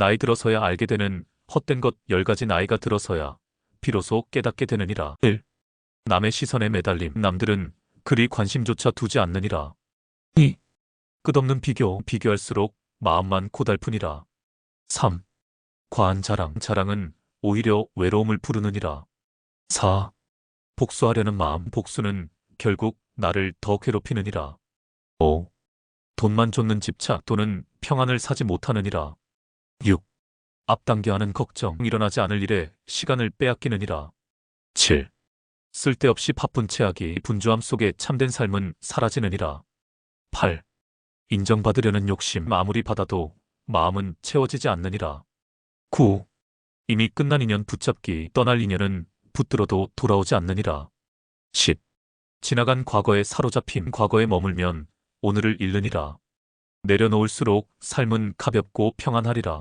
나이 들어서야 알게 되는 헛된 것 열 가지 나이가 들어서야 비로소 깨닫게 되느니라. 1. 남의 시선에 매달림. 남들은 그리 관심조차 두지 않느니라. 2. 끝없는 비교. 비교할수록 마음만 고달프니라. 3. 과한 자랑. 자랑은 오히려 외로움을 부르느니라. 4. 복수하려는 마음. 복수는 결국 나를 더 괴롭히느니라. 5. 돈만 쫓는 집착 또는 평안을 사지 못하느니라. 6. 앞당겨 하는 걱정. 일어나지 않을 일에 시간을 빼앗기느니라. 7. 쓸데없이 바쁜 채하기 분주함 속에 참된 삶은 사라지느니라. 8. 인정받으려는 욕심 아무리 받아도 마음은 채워지지 않느니라. 9. 이미 끝난 인연 붙잡기 떠날 인연은 붙들어도 돌아오지 않느니라. 10. 지나간 과거에 사로잡힌 과거에 머물면 오늘을 잃느니라. 내려놓을수록 삶은 가볍고 평안하리라.